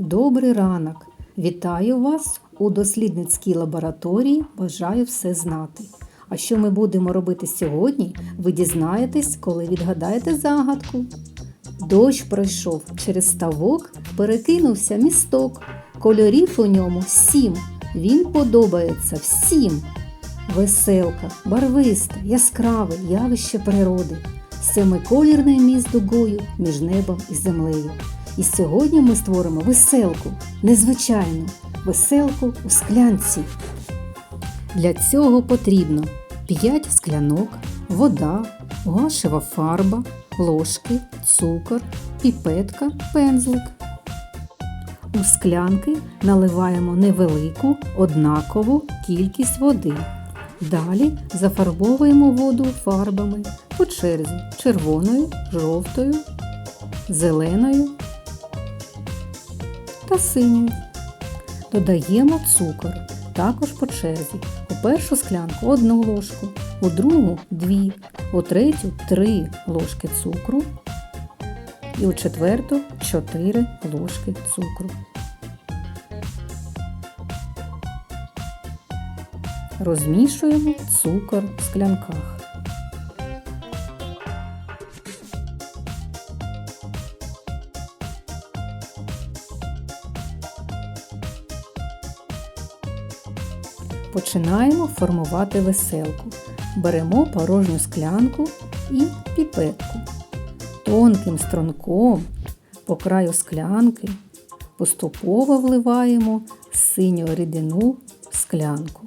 Добрий ранок! Вітаю вас у дослідницькій лабораторії. Бажаю все знати. А що ми будемо робити сьогодні, ви дізнаєтесь, коли відгадаєте загадку. Дощ пройшов через ставок, перекинувся місток. Кольорів у ньому сім. Він подобається всім. Веселка, барвиста, яскраве явище природи, семиколірний міст дугою між небом і землею. І сьогодні ми створимо веселку, незвичайну веселку у склянці. Для цього потрібно 5 склянок, вода, гуашева фарба, ложки, цукор, піпетка, пензлик. У склянки наливаємо невелику однакову кількість води. Далі зафарбовуємо воду фарбами по черзі червоною, жовтою, зеленою та синьою. Додаємо цукор також по черзі. У першу склянку одну ложку, у другу дві, у третю три ложки цукру і у четверту 4 ложки цукру. Розмішуємо цукор в склянках. Починаємо формувати веселку. Беремо порожню склянку і піпетку. Тонким струнком по краю склянки поступово вливаємо синю рідину в склянку.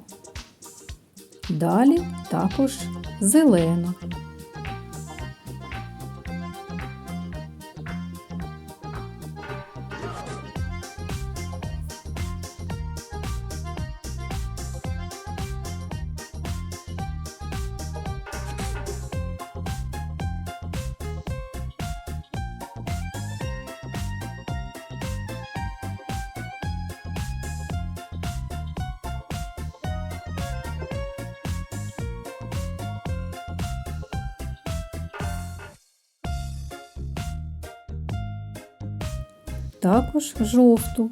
Далі також зелену. Також жовту.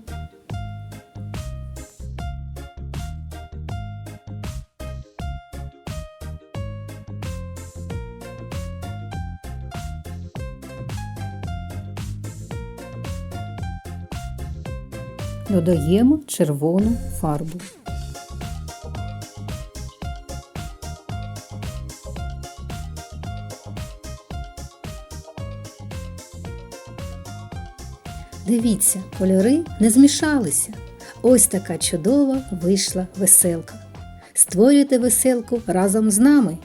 Додаємо червону фарбу. Дивіться, кольори не змішалися. Ось така чудова вийшла веселка. Створюйте веселку разом з нами.